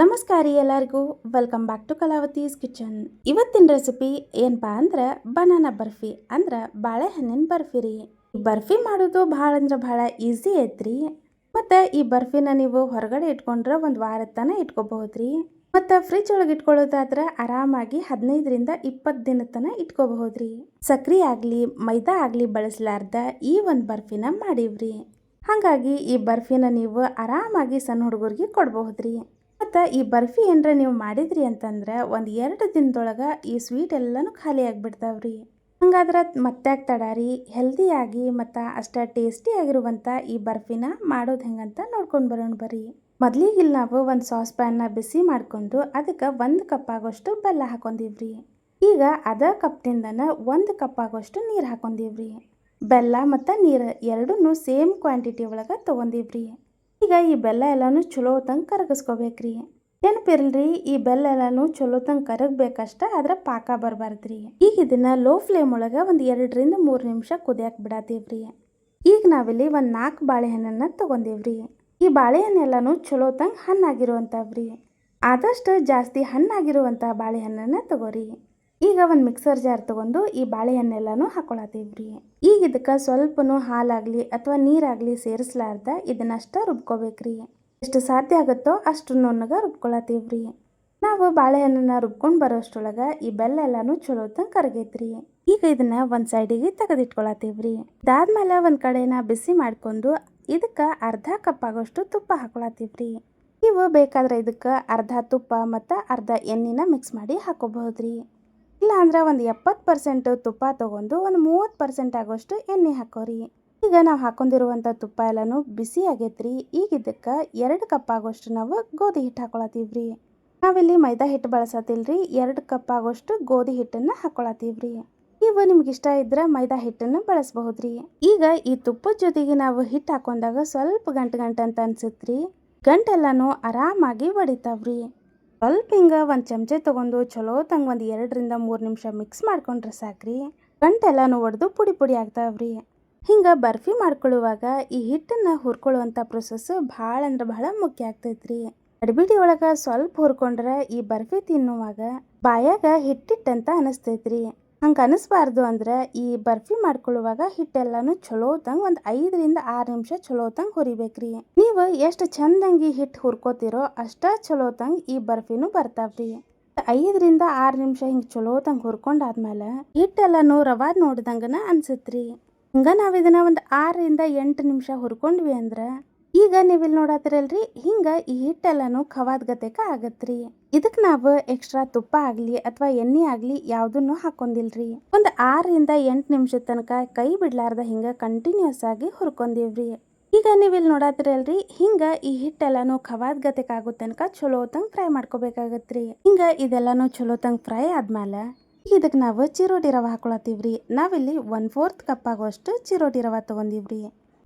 ನಮಸ್ಕಾರ ರೀ ಎಲ್ಲರಿಗೂ. Welcome back to Kalavathi's kitchen ಇವತ್ತಿನ ರೆಸಿಪಿ ಏನಪ್ಪಾ ಅಂದ್ರೆ ಬನಾನಾ ಬರ್ಫಿ ಅಂದ್ರೆ ಬಾಳೆಹಣ್ಣಿನ ಬರ್ಫಿ ರೀ. ಬರ್ಫಿ ಮಾಡೋದು ಭಾಳ ಅಂದ್ರೆ ಭಾಳ ಈಸಿ ಐತ್ರಿ. ಮತ್ತು ಈ ಬರ್ಫಿನ ನೀವು ಹೊರಗಡೆ ಇಟ್ಕೊಂಡ್ರೆ ಒಂದು ವಾರ ತನಕ ಇಟ್ಕೋಬಹುದ್ರಿ ಮತ್ತು ಫ್ರಿಜ್ ಒಳಗೆ ಇಟ್ಕೊಳ್ಳೋದಾದ್ರೆ ಆರಾಮಾಗಿ ಹದಿನೈದರಿಂದ ಇಪ್ಪತ್ತು ದಿನ ತನಕ ಇಟ್ಕೋಬಹುದ್ರಿ ಸಕ್ರೆ ಆಗಲಿ, ಮೈದಾ ಆಗಲಿ ಬಳಸಲಾರ್ದ ಈ ಒಂದು ಬರ್ಫಿನ ಮಾಡಿವ್ರಿ. ಹಾಗಾಗಿ ಈ ಬರ್ಫಿನ ನೀವು ಆರಾಮಾಗಿ ಸಣ್ಣ ಹುಡುಗರಿಗೆ ಕೊಡ್ಬಹುದ್ರಿ ಮತ್ತು ಈ ಬರ್ಫಿ ಏನರ ನೀವು ಮಾಡಿದ್ರಿ ಅಂತಂದ್ರೆ ಒಂದು ಎರಡು ದಿನದೊಳಗೆ ಈ ಸ್ವೀಟ್ ಎಲ್ಲನೂ ಖಾಲಿ ಆಗಿಬಿಡ್ತಾವ್ರಿ. ಹಂಗಾದ್ರೆ ಮತ್ತೆ ತಡಾರಿ ಹೆಲ್ದಿಯಾಗಿ ಮತ್ತು ಅಷ್ಟ ಟೇಸ್ಟಿ ಆಗಿರುವಂಥ ಈ ಬರ್ಫಿನ ಮಾಡೋದು ಹೆಂಗಂತ ನೋಡ್ಕೊಂಡು ಬರೋಣ ಬರ್ರಿ. ಮೊದಲಿಗೆ ಇಲ್ಲಿ ನಾವು ಒಂದು ಸಾಸ್ ಪ್ಯಾನ್ನ ಬಿಸಿ ಮಾಡ್ಕೊಂಡು ಅದಕ್ಕೆ ಒಂದು ಕಪ್ ಆಗೋಷ್ಟು ಬೆಲ್ಲ ಹಾಕೊಂಡಿವ್ರಿ. ಈಗ ಅದ ಕಪ್ನಿಂದನ ಒಂದು ಕಪ್ ಆಗೋಷ್ಟು ನೀರು ಹಾಕೊಂಡಿವ್ರಿ. ಬೆಲ್ಲ ಮತ್ತು ನೀರು ಎರಡನ್ನೂ ಸೇಮ್ ಕ್ವಾಂಟಿಟಿ ಒಳಗೆ ತೊಗೊಂಡೀವ್ರಿ. ಈಗ ಈ ಬೆಲ್ಲ ಎಲ್ಲನೂ ಚಲೋ ತಂಗೆ ಕರಗಿಸ್ಕೋಬೇಕ್ರಿ. ನೆನಪಿರಲ್ರಿ ಈ ಬೆಲ್ಲ ಎಲ್ಲಾನು ಚಲೋ ತಂಗೆ ಕರಗಬೇಕಷ್ಟ, ಆದ್ರೆ ಪಾಕ ಬರಬಾರ್ದ್ರಿ. ಈಗ ಇದನ್ನ ಲೋ ಫ್ಲೇಮ್ ಒಳಗೆ ಒಂದು ಎರಡರಿಂದ ಮೂರು ನಿಮಿಷ ಕುದಿಯಕ್ಕೆ ಬಿಡಾತೀವ್ರಿ. ಈಗ ನಾವಿಲ್ಲಿ ಒಂದು ನಾಲ್ಕು ಬಾಳೆಹಣ್ಣನ್ನು ತೊಗೊಂಡೀವ್ರಿ. ಈ ಬಾಳೆಹಣ್ಣೆಲ್ಲಾನು ಚಲೋ ತಂಗೆ ಹಣ್ಣಾಗಿರುವಂಥವ್ರಿ. ಆದಷ್ಟು ಜಾಸ್ತಿ ಹಣ್ಣಾಗಿರುವಂಥ ಬಾಳೆಹಣ್ಣನ್ನು ತಗೋರಿ. ಈಗ ಒಂದು ಮಿಕ್ಸರ್ ಜಾರ್ ತಗೊಂಡು ಈ ಬಾಳೆಹಣ್ಣೆಲ್ಲನೂ ಹಾಕೊಳತ್ತೀವ್ರಿ. ಈಗ ಇದಕ್ಕೆ ಸ್ವಲ್ಪನೂ ಹಾಲಾಗಲಿ ಅಥವಾ ನೀರಾಗಲಿ ಸೇರಿಸ್ಲಾರ್ದ ಇದನ್ನಷ್ಟ ರುಬ್ಕೋಬೇಕ್ರಿ. ಎಷ್ಟು ಸಾಧ್ಯ ಆಗುತ್ತೋ ಅಷ್ಟು ನುಣ್ಣಗೆ ರೀ ನಾವು ಬಾಳೆಹಣ್ಣನ್ನ ರುಬ್ಕೊಂಡು ಬರೋಷ್ಟ್ರೊಳಗೆ ಈ ಬೆಲ್ಲ ಎಲ್ಲನೂ ಚಲೋ ತಂಗ ಕರಗೈತ್ರಿ. ಈಗ ಇದನ್ನ ಒಂದು ಸೈಡಿಗೆ ತೆಗೆದಿಟ್ಕೊಳತ್ತೀವ್ರಿ. ಇದಾದ್ಮೇಲೆ ಒಂದು ಕಡೆನ ಬಿಸಿ ಮಾಡ್ಕೊಂಡು ಇದಕ್ಕೆ ಅರ್ಧ ಕಪ್ ಆಗೋಷ್ಟು ತುಪ್ಪ ಹಾಕೊಳತ್ತೀವ್ರಿ. ನೀವು ಬೇಕಾದ್ರೆ ಇದಕ್ಕೆ ಅರ್ಧ ತುಪ್ಪ ಮತ್ತು ಅರ್ಧ ಎಣ್ಣೆನ ಮಿಕ್ಸ್ ಮಾಡಿ ಹಾಕೋಬಹುದ್ರಿ. ಇಲ್ಲ ಅಂದ್ರೆ ಒಂದು ಎಪ್ಪತ್ತು ಪರ್ಸೆಂಟ್ ತುಪ್ಪ ತೊಗೊಂಡು ಒಂದು ಮೂವತ್ತು ಪರ್ಸೆಂಟ್ ಆಗೋಷ್ಟು ಎಣ್ಣೆ ಹಾಕೋರಿ. ಈಗ ನಾವು ಹಾಕೊಂಡಿರುವಂಥ ತುಪ್ಪ ಎಲ್ಲನೂ ಬಿಸಿ ಆಗೈತ್ರಿ. ಈಗ ಇದಕ್ಕೆ ಎರಡು ಕಪ್ ಆಗೋಷ್ಟು ನಾವು ಗೋಧಿ ಹಿಟ್ಟು ಹಾಕೊಳತ್ತೀವ್ರಿ. ನಾವಿಲ್ಲಿ ಮೈದಾ ಹಿಟ್ಟು ಬಳಸತಿಲ್ರಿ. ಎರಡು ಕಪ್ ಆಗೋಷ್ಟು ಗೋಧಿ ಹಿಟ್ಟನ್ನು ಹಾಕೊಳತ್ತೀವ್ರಿ. ನೀವು ನಿಮ್ಗೆ ಇಷ್ಟ ಇದ್ರೆ ಮೈದಾ ಹಿಟ್ಟನ್ನು ಬಳಸಬಹುದ್ರಿ. ಈಗ ಈ ತುಪ್ಪದ ಜೊತೆಗೆ ನಾವು ಹಿಟ್ಟು ಹಾಕೊಂಡಾಗ ಸ್ವಲ್ಪ ಗಂಟು ಗಂಟು ಅಂತ ಅನ್ಸುತ್ರಿ. ಗಂಟೆಲ್ಲನೂ ಆರಾಮಾಗಿ ಒಡಿತಾವ್ರಿ ಸ್ವಲ್ಪ ಹಿಂಗೆ ಒಂದು ಚಮಚೆ ತೊಗೊಂಡು ಚಲೋ ತಂಗ ಒಂದು ಎರಡರಿಂದ ಮೂರು ನಿಮಿಷ ಮಿಕ್ಸ್ ಮಾಡ್ಕೊಂಡ್ರೆ ಸಾಕ್ರಿ. ಗಂಟೆಲ್ಲನೂ ಒಡೆದು ಪುಡಿ ಪುಡಿ ಆಗ್ತಾವ್ರಿ. ಹಿಂಗೆ ಬರ್ಫಿ ಮಾಡ್ಕೊಳ್ಳುವಾಗ ಈ ಹಿಟ್ಟನ್ನು ಹುರ್ಕೊಳ್ಳುವಂಥ ಪ್ರೊಸೆಸ್ ಭಾಳ ಅಂದ್ರೆ ಭಾಳ ಮುಖ್ಯ ಆಗ್ತೈತ್ರಿ. ಅಡ್ಬಿಡಿ ಒಳಗೆ ಸ್ವಲ್ಪ ಹುರ್ಕೊಂಡ್ರೆ ಈ ಬರ್ಫಿ ತಿನ್ನುವಾಗ ಬಾಯಾಗ ಹಿಟ್ಟಿಟ್ಟಂತ ಅನಿಸ್ತೈತ್ರಿ. ಹಂಗೆ ಅನಿಸ್ಬಾರ್ದು ಅಂದ್ರೆ ಈ ಬರ್ಫಿ ಮಾಡ್ಕೊಳ್ಳುವಾಗ ಹಿಟ್ಟೆಲ್ಲಾನು ಚಲೋ ಹೊತ್ತಂಗೆ ಒಂದು ಐದರಿಂದ ಆರು ನಿಮಿಷ ಚಲೋ ಹೊತ್ತಂಗೆ ಹುರಿಬೇಕ್ರಿ. ನೀವು ಎಷ್ಟು ಚಂದಂಗಿ ಹಿಟ್ಟು ಹುರ್ಕೋತಿರೋ ಅಷ್ಟ ಚಲೋ ಹೊತ್ತಂಗೆ ಈ ಬರ್ಫಿನೂ ಬರ್ತಾವ್ರಿ. ಐದರಿಂದ ಆರು ನಿಮಿಷ ಹಿಂಗೆ ಚಲೋ ಹೊತ್ತಂಗೆ ಹುರ್ಕೊಂಡಾದ್ಮೇಲೆ ಹಿಟ್ಟೆಲ್ಲಾನು ರವಾದ್ ನೋಡ್ದಂಗನ ರೀ ಹಂಗ ನಾವು ಇದನ್ನ ಒಂದು ಆರರಿಂದ ಎಂಟು ನಿಮಿಷ ಹುರ್ಕೊಂಡ್ವಿ ಅಂದ್ರೆ ಈಗ ನೀವಿಲ್ಲಿ ನೋಡತ್ತಿರಲ್ರಿ ಹಿಂಗ ಈ ಹಿಟ್ಟೆಲ್ಲನೂ ಖವಾದ್ ಗತೆಕ ಆಗತ್ರಿ. ಇದಕ್ಕೆ ನಾವು ಎಕ್ಸ್ಟ್ರಾ ತುಪ್ಪ ಆಗಲಿ ಅಥವಾ ಎಣ್ಣೆ ಆಗಲಿ ಯಾವುದನ್ನು ಹಾಕೊಂಡಿಲ್ರಿ. ಒಂದು ಆರರಿಂದ ಎಂಟ್ ನಿಮಿಷದ ತನಕ ಕೈ ಬಿಡ್ಲಾರ್ದ ಹಿಂಗ ಕಂಟಿನ್ಯೂಸ್ ಆಗಿ ಹುರ್ಕೊಂಡಿವ್ರಿ. ಈಗ ನೀವಿಲ್ಲಿ ನೋಡತ್ತಿರಲ್ರಿ ಹಿಂಗ ಈ ಹಿಟ್ಟೆಲ್ಲಾನು ಖವಾದ್ ಗತೆಕ ಆಗೋ ತನಕ ಚಲೋ ತಂಗ್ ಫ್ರೈ ಮಾಡ್ಕೋಬೇಕಾಗತ್ರಿ. ಹಿಂಗ ಇದೆಲ್ಲಾನು ಚಲೋ ತಂಗ್ ಫ್ರೈ ಆದ್ಮೇಲೆ ಈಗ ಇದಕ್ಕೆ ನಾವು ಚಿರೋಟಿ ರವೆ ಹಾಕೊಳತ್ತೀವ್ರಿ. ನಾವಿಲ್ಲಿ ಒನ್ ಫೋರ್ತ್ ಕಪ್ ಆಗುವಷ್ಟು ಚಿರೋಟಿ ರವೆ ತೊಗೊಂಡಿವ್ರಿ.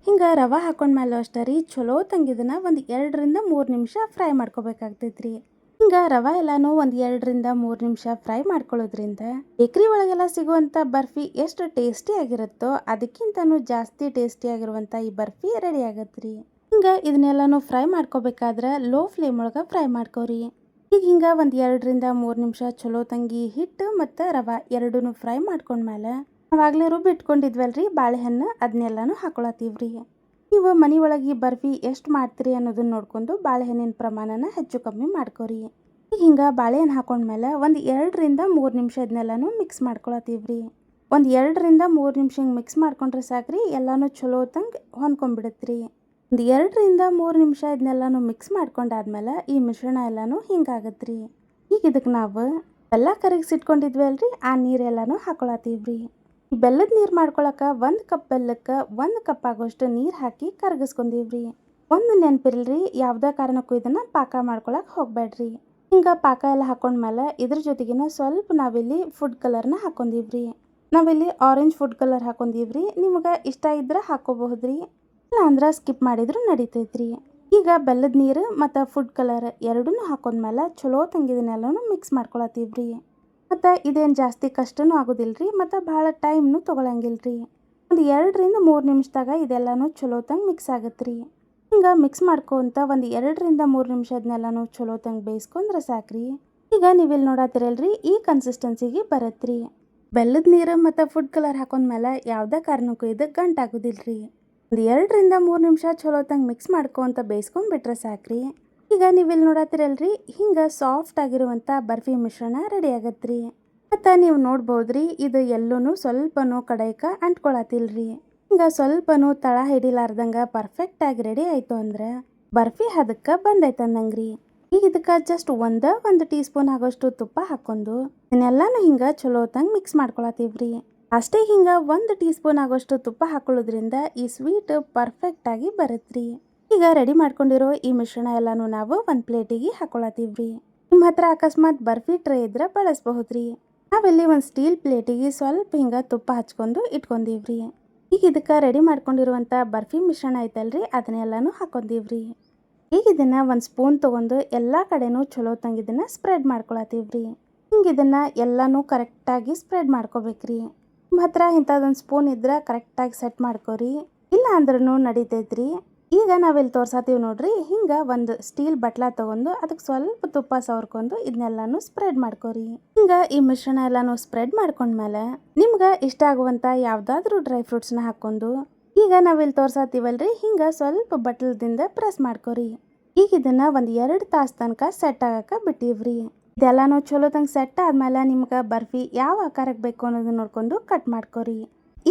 ಹಿಂಗೆ ರವೆ ಹಾಕೊಂಡ್ಮೇಲೆ ಅಷ್ಟೇ ರೀ ಚಲೋ ತಂಗಿದನ್ನ ಒಂದು ಎರಡರಿಂದ ಮೂರು ನಿಮಿಷ ಫ್ರೈ ಮಾಡ್ಕೋಬೇಕಾಗ್ತೈತ್ರಿ. ಹಿಂಗೆ ರವೆ ಎಲ್ಲಾನು ಒಂದು ಎರಡರಿಂದ ಮೂರು ನಿಮಿಷ ಫ್ರೈ ಮಾಡ್ಕೊಳ್ಳೋದ್ರಿಂದ ಬೇಕ್ರಿ ಒಳಗೆಲ್ಲ ಸಿಗುವಂಥ ಬರ್ಫಿ ಎಷ್ಟು ಟೇಸ್ಟಿ ಆಗಿರುತ್ತೋ ಅದಕ್ಕಿಂತನೂ ಜಾಸ್ತಿ ಟೇಸ್ಟಿ ಆಗಿರುವಂಥ ಈ ಬರ್ಫಿ ರೆಡಿ ಆಗತ್ತೆ ರೀ ಹಿಂಗೆ ಇದನ್ನೆಲ್ಲಾನು ಫ್ರೈ ಮಾಡ್ಕೋಬೇಕಾದ್ರೆ ಲೋ ಫ್ಲೇಮ್ ಒಳಗೆ ಫ್ರೈ ಮಾಡ್ಕೋರಿ. ಈಗ ಹಿಂಗೆ ಒಂದು ಎರಡರಿಂದ ಮೂರು ನಿಮಿಷ ಚಲೋ ತಂಗಿ ಹಿಟ್ಟು ಮತ್ತು ರವೆ ಎರಡೂ ಫ್ರೈ ಮಾಡ್ಕೊಂಡ್ಮೇಲೆ ನಾವಾಗಲೇ ರುಬ್ಬಿ ಇಟ್ಕೊಂಡಿದ್ವಲ್ರಿ? ಬಾಳೆಹಣ್ಣು ಅದನ್ನೆಲ್ಲನೂ ಹಾಕೊಳತ್ತೀವ್ರಿ. ನೀವು ಒಳಗೆ ಬರ್ಫಿ ಎಷ್ಟು ಮಾಡ್ತೀರಿ ಅನ್ನೋದನ್ನ ನೋಡ್ಕೊಂಡು ಬಾಳೆಹಣ್ಣಿನ ಪ್ರಮಾಣನ ಹೆಚ್ಚು ಕಮ್ಮಿ ಮಾಡ್ಕೋರಿ. ಹಿಂಗೆ ಬಾಳೆಹಣ್ಣು ಹಾಕೊಂಡ್ಮೇಲೆ ಒಂದು ಎರಡರಿಂದ ಮೂರು ನಿಮಿಷ ಇದನ್ನೆಲ್ಲನೂ ಮಿಕ್ಸ್ ಮಾಡ್ಕೊಳತ್ತೀವ್ರಿ. ಒಂದು ಎರಡರಿಂದ ಮೂರು ನಿಮಿಷ ಹಿಂಗೆ ಮಿಕ್ಸ್ ಮಾಡ್ಕೊಂಡ್ರೆ ಸಾಕ್ರಿ, ಎಲ್ಲನೂ ಚಲೋ ತಂಗೆ ರೀ ಒಂದು ಎರಡರಿಂದ ಮೂರು ನಿಮಿಷ ಇದನ್ನೆಲ್ಲನೂ ಮಿಕ್ಸ್ ಮಾಡ್ಕೊಂಡಾದ್ಮೇಲೆ ಈ ಮಿಶ್ರಣ ಎಲ್ಲನೂ ರೀ ಈಗ ಇದಕ್ಕೆ ನಾವು ಬೆಲ್ಲ ಕರಗಿಸಿಟ್ಕೊಂಡಿದ್ವಿ ಅಲ್ರಿ ಆ ನೀರೆಲ್ಲನೂ ಈ ಬೆಲ್ಲದ ನೀರು ಮಾಡ್ಕೊಳಕ್ಕೆ ಒಂದು ಕಪ್ ಬೆಲ್ಲಕ್ಕೆ ಒಂದು ಕಪ್ ಆಗೋಷ್ಟು ನೀರು ಹಾಕಿ ಕರಗಿಸ್ಕೊಂಡೀವ್ರಿ. ಒಂದು ನೆನಪಿರ್ಲ್ರಿ, ಯಾವುದೇ ಕಾರಣಕ್ಕೂ ಇದನ್ನು ಪಾಕ ಮಾಡ್ಕೊಳಕ್ಕೆ ಹೋಗಬೇಡ್ರಿ ಹಿಂಗೆ ಪಾಕ ಎಲ್ಲ ಹಾಕೊಂಡ್ಮೇಲೆ ಇದ್ರ ಜೊತೆಗಿನ ಸ್ವಲ್ಪ ನಾವಿಲ್ಲಿ ಫುಡ್ ಕಲರ್ನ ಹಾಕೊಂಡಿವ್ರಿ. ನಾವಿಲ್ಲಿ ಆರೆಂಜ್ ಫುಡ್ ಕಲರ್ ಹಾಕೊಂಡಿವ್ರಿ, ನಿಮಗೆ ಇಷ್ಟ ಇದ್ರೆ ಹಾಕೋಬಹುದ್ರಿ. ಇಲ್ಲ ಅಂದ್ರೆ ಸ್ಕಿಪ್ ಮಾಡಿದ್ರು ನಡೀತೈತ್ರಿ. ಈಗ ಬೆಲ್ಲದ ನೀರು ಮತ್ತು ಫುಡ್ ಕಲರ್ ಎರಡೂ ಹಾಕೊಂಡ್ಮೇಲೆ ಚಲೋ ತಂಗಿದನ್ನೆಲ್ಲನೂ ಮಿಕ್ಸ್ ಮಾಡ್ಕೊಳತ್ತೀವ್ರಿ ಮತ್ತು ಇದೇನು ಜಾಸ್ತಿ ಕಷ್ಟನೂ ರೀ ಮತ್ತು ಭಾಳ ಟೈಮ್ನು ತೊಗೊಳಂಗಿಲ್ರಿ. ಒಂದು ಎರಡರಿಂದ ಮೂರು ನಿಮಿಷದಾಗ ಇದೆಲ್ಲನೂ ಚಲೋ ತಂಗೆ ಮಿಕ್ಸ್ ಆಗತ್ತೆ ರೀ ಹಿಂಗೆ ಮಿಕ್ಸ್ ಮಾಡ್ಕೊಂತ ಒಂದು ಎರಡರಿಂದ ಮೂರು ನಿಮಿಷದನ್ನೆಲ್ಲನೂ ಚಲೋತಂಗೆ ಚಲೋ ತಂಗೆ ಬೇಯಿಸ್ಕೊಂಡ್ರೆ ಸಾಕ್ರಿ. ಈಗ ನೀವಿಲ್ಲಿ ನೋಡತ್ತಿರಲ್ರಿ ಈ ಕನ್ಸಿಸ್ಟೆನ್ಸಿಗೆ ಬರತ್ರಿ. ಬೆಲ್ಲದ ನೀರು ಮತ್ತು ಫುಡ್ ಕಲರ್ ಹಾಕೊಂಡ್ಮೇಲೆ ಯಾವುದೇ ಕಾರಣಕ್ಕೂ ಇದು ಗಂಟಾಗೋದಿಲ್ರಿ. ಒಂದು ಎರಡರಿಂದ ಮೂರು ನಿಮಿಷ ಚಲೋ ತಂಗೆ ಮಿಕ್ಸ್ ಮಾಡ್ಕೊಂತ ಬೇಯಿಸ್ಕೊಂಡ್ಬಿಟ್ರೆ ಸಾಕ್ರಿ. ಈಗ ನೀವಿಲ್ಲಿ ನೋಡತ್ತಿರಲ್ರಿ ಹಿಂಗೆ ಸಾಫ್ಟ್ ಆಗಿರುವಂಥ ಬರ್ಫಿ ಮಿಶ್ರಣ ರೆಡಿ ಆಗತ್ರಿ. ಮತ್ತು ನೀವು ನೋಡ್ಬೋದ್ರಿ, ಇದು ಎಲ್ಲೂ ಸ್ವಲ್ಪನೂ ಕಡೈಕ ಅಂಟ್ಕೊಳತಿಲ್ರಿ. ಹಿಂಗೆ ಸ್ವಲ್ಪನೂ ತಳ ಹಿಡಿಲಾರ್ದಂಗೆ ಪರ್ಫೆಕ್ಟಾಗಿ ರೆಡಿ ಆಯಿತು ಅಂದ್ರೆ ಬರ್ಫಿ ಹದಕ್ಕೆ ಬಂದೈತೆ ಅಂದಂಗ್ರಿ. ಈಗ ಇದಕ್ಕೆ ಜಸ್ಟ್ ಒಂದ, ಒಂದು ಟೀ ಸ್ಪೂನ್ ಆಗೋಷ್ಟು ತುಪ್ಪ ಹಾಕೊಂಡು ಇದನ್ನೆಲ್ಲಾನು ಹಿಂಗೆ ಚಲೋ ತಂಗ ಮಿಕ್ಸ್ ಮಾಡ್ಕೊಳತೀವ್ರಿ. ಅಷ್ಟೇ ಹಿಂಗೆ ಒಂದು ಟೀ ಸ್ಪೂನ್ ಆಗೋಷ್ಟು ತುಪ್ಪ ಹಾಕೊಳ್ಳೋದ್ರಿಂದ ಈ ಸ್ವೀಟ್ ಪರ್ಫೆಕ್ಟಾಗಿ ಬರುತ್ತ್ರಿ ಈಗ ರೆಡಿ ಮಾಡ್ಕೊಂಡಿರೋ ಈ ಮಿಶ್ರಣ ಎಲ್ಲಾನು ನಾವು ಒಂದು ಪ್ಲೇಟಿಗೆ ಹಾಕೊಳತೀವ್ರಿ ನಿಮ್ಮ ಹತ್ರ ಅಕಸ್ಮಾತ್ ಬರ್ಫಿ ಟ್ರೇ ಇದ್ರೆ ಬಳಸಬಹುದ್ರಿ. ನಾವಿಲ್ಲಿ ಒಂದು ಸ್ಟೀಲ್ ಪ್ಲೇಟಿಗೆ ಸ್ವಲ್ಪ ಹಿಂಗೆ ತುಪ್ಪ ಹಚ್ಕೊಂಡು ಇಟ್ಕೊಂಡೀವ್ರಿ. ಈಗ ಇದಕ್ಕೆ ರೆಡಿ ಮಾಡ್ಕೊಂಡಿರುವಂಥ ಬರ್ಫಿ ಮಿಶ್ರಣ ಐತಲ್ರಿ ಅದನ್ನೆಲ್ಲಾನು ಹಾಕೊಂಡೀವ್ರಿ. ಈಗ ಇದನ್ನ ಒಂದು ಸ್ಪೂನ್ ತಗೊಂಡು ಎಲ್ಲ ಕಡೆನೂ ಚಲೋ ತಂಗ ಇದನ್ನ ಸ್ಪ್ರೆಡ್ ಮಾಡ್ಕೊಳತೀವ್ರಿ ಹಿಂಗೆ ಇದನ್ನ ಎಲ್ಲಾನು ಕರೆಕ್ಟಾಗಿ ಸ್ಪ್ರೆಡ್ ಮಾಡ್ಕೋಬೇಕ್ರಿ. ನಿಮ್ಮ ಹತ್ರ ಇಂಥದ್ದೊಂದು ಸ್ಪೂನ್ ಇದ್ರೆ ಕರೆಕ್ಟಾಗಿ ಸೆಟ್ ಮಾಡ್ಕೋರಿ. ಇಲ್ಲ ಅಂದ್ರೂ ನಡೀತೈತ್ರಿ. ಈಗ ನಾವಿಲ್ಲಿ ತೋರ್ಸತ್ತೀವಿ ನೋಡ್ರಿ, ಹಿಂಗೆ ಒಂದು ಸ್ಟೀಲ್ ಬಟ್ಲ ತಗೊಂಡು ಅದಕ್ಕೆ ಸ್ವಲ್ಪ ತುಪ್ಪ ಸವರ್ಕೊಂಡು ಇದನ್ನೆಲ್ಲಾನು ಸ್ಪ್ರೆಡ್ ಮಾಡ್ಕೋರಿ. ಹಿಂಗೆ ಈ ಮಿಶ್ರಣ ಎಲ್ಲಾನು ಸ್ಪ್ರೆಡ್ ಮಾಡ್ಕೊಂಡ್ಮೇಲೆ ನಿಮ್ಗೆ ಇಷ್ಟ ಆಗುವಂಥ ಯಾವುದಾದ್ರೂ ಡ್ರೈ ಫ್ರೂಟ್ಸ್ನ ಹಾಕ್ಕೊಂಡು ಈಗ ನಾವಿಲ್ಲಿ ತೋರ್ಸತ್ತೀವಲ್ರಿ ಹಿಂಗೆ ಸ್ವಲ್ಪ ಬಟ್ಲದಿಂದ ಪ್ರೆಸ್ ಮಾಡ್ಕೋರಿ. ಈಗ ಇದನ್ನ ಒಂದು ಎರಡು ತಾಸು ತನಕ ಸೆಟ್ ಆಗಕ್ಕೆ ಬಿಟ್ಟಿವ್ರಿ. ಇದೆಲ್ಲಾನು ಚಲೋ ತಂಗ ಸೆಟ್ ಆದ್ಮೇಲೆ ನಿಮ್ಗೆ ಬರ್ಫಿ ಯಾವ ಆಕಾರಕ್ಕೆ ಬೇಕು ಅನ್ನೋದನ್ನ ನೋಡ್ಕೊಂಡು ಕಟ್ ಮಾಡ್ಕೋರಿ.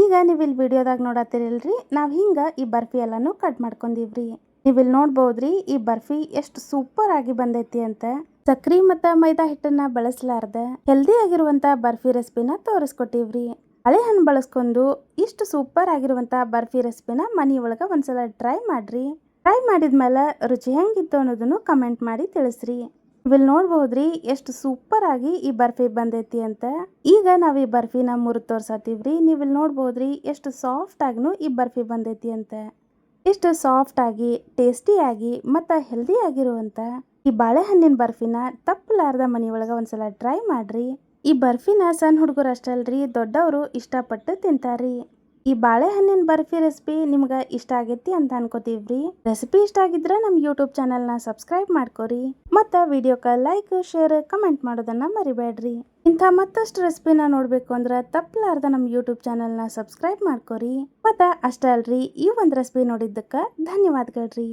ಈಗ ನೀವು ಇಲ್ಲಿ ವಿಡಿಯೋದಾಗ ನೋಡತ್ತಿರಲ್ರಿ, ನಾವು ಹಿಂಗೆ ಈ ಬರ್ಫಿ ಎಲ್ಲಾನು ಕಟ್ ಮಾಡ್ಕೊಂಡಿವ್ರಿ. ನೀವು ಇಲ್ಲಿ ನೋಡ್ಬೋದ್ರಿ, ಈ ಬರ್ಫಿ ಎಷ್ಟು ಸೂಪರ್ ಆಗಿ ಬಂದೈತಿ ಅಂತ. ಸಕ್ರಿ ಮತ್ತು ಮೈದಾ ಹಿಟ್ಟನ್ನ ಬಳಸಲಾರ್ದ ಹೆಲ್ದಿ ಆಗಿರುವಂಥ ಬರ್ಫಿ ರೆಸಿಪಿನ ತೋರಿಸ್ಕೊಟ್ಟಿವ್ರಿ. ಹಣ್ಣು ಬಳಸ್ಕೊಂಡು ಇಷ್ಟು ಸೂಪರ್ ಆಗಿರುವಂಥ ಬರ್ಫಿ ರೆಸಿಪಿನ ಮನೆ ಒಳಗೆ ಒಂದ್ಸಲ ಟ್ರೈ ಮಾಡ್ರಿ. ಟ್ರೈ ಮಾಡಿದ್ಮೇಲೆ ರುಚಿ ಹೆಂಗಿತ್ತು ಅನ್ನೋದನ್ನು ಕಮೆಂಟ್ ಮಾಡಿ ತಿಳಿಸ್ರಿ. ಇವಿಲ್ಲಿ ನೋಡ್ಬೋದ್ರಿ ಎಷ್ಟು ಸೂಪರ್ ಆಗಿ ಈ ಬರ್ಫಿ ಬಂದೈತಿ ಅಂತ. ಈಗ ನಾವು ಈ ಬರ್ಫಿನ ಮುರಿದು ತೋರ್ಸತ್ತೀವ್ರಿ ನೀವು ಇಲ್ಲಿ ನೋಡ್ಬೋದ್ರಿ ಎಷ್ಟು ಸಾಫ್ಟ್ ಆಗಿನೂ ಈ ಬರ್ಫಿ ಬಂದೈತಿ ಅಂತ. ಎಷ್ಟು ಸಾಫ್ಟ್ ಆಗಿ ಟೇಸ್ಟಿಯಾಗಿ ಮತ್ತು ಹೆಲ್ದಿ ಆಗಿರುವಂಥ ಈ ಬಾಳೆಹಣ್ಣಿನ ಬರ್ಫಿನ ತಪ್ಪಲಾರ್ದ ಮನೆಯೊಳಗೆ ಒಂದ್ಸಲ ಟ್ರೈ ಮಾಡ್ರಿ. ಈ ಬರ್ಫಿನ ಸಣ್ಣ ಹುಡುಗರು ಅಷ್ಟಲ್ರಿ ದೊಡ್ಡವರು ಇಷ್ಟಪಟ್ಟು ತಿಂತಾರ್ರಿ. ಈ ಬಾಳೆಹಣ್ಣಿನ ಬರ್ಫಿ ರೆಸಿಪಿ ನಿಮ್ಗೆ ಇಷ್ಟ ಆಗೈತಿ ಅಂತ ಅನ್ಕೋತೀವ್ರಿ. ರೆಸಿಪಿ ಇಷ್ಟ ಆಗಿದ್ರೆ ನಮ್ಮ ಯೂಟ್ಯೂಬ್ ಚಾನಲ್ನ ಸಬ್ಸ್ಕ್ರೈಬ್ ಮಾಡ್ಕೋರಿ. ಮತ್ತು ವಿಡಿಯೋಕ್ಕೆ ಲೈಕ್ ಶೇರ್ ಕಮೆಂಟ್ ಮಾಡೋದನ್ನ ಮರಿಬೇಡ್ರಿ. ಇಂಥ ಮತ್ತಷ್ಟು ರೆಸಿಪಿನ ನೋಡಬೇಕು ಅಂದ್ರೆ ತಪ್ಪಲಾರ್ದ ನಮ್ಮ ಯೂಟ್ಯೂಬ್ ಚಾನಲ್ನ ಸಬ್ಸ್ಕ್ರೈಬ್ ಮಾಡ್ಕೋರಿ. ಮತ್ತು ಅಷ್ಟೇ ಅಲ್ರಿ, ಈ ಒಂದು ರೆಸಿಪಿ ನೋಡಿದ್ದಕ್ಕೆ ಧನ್ಯವಾದಗಳ್ರಿ.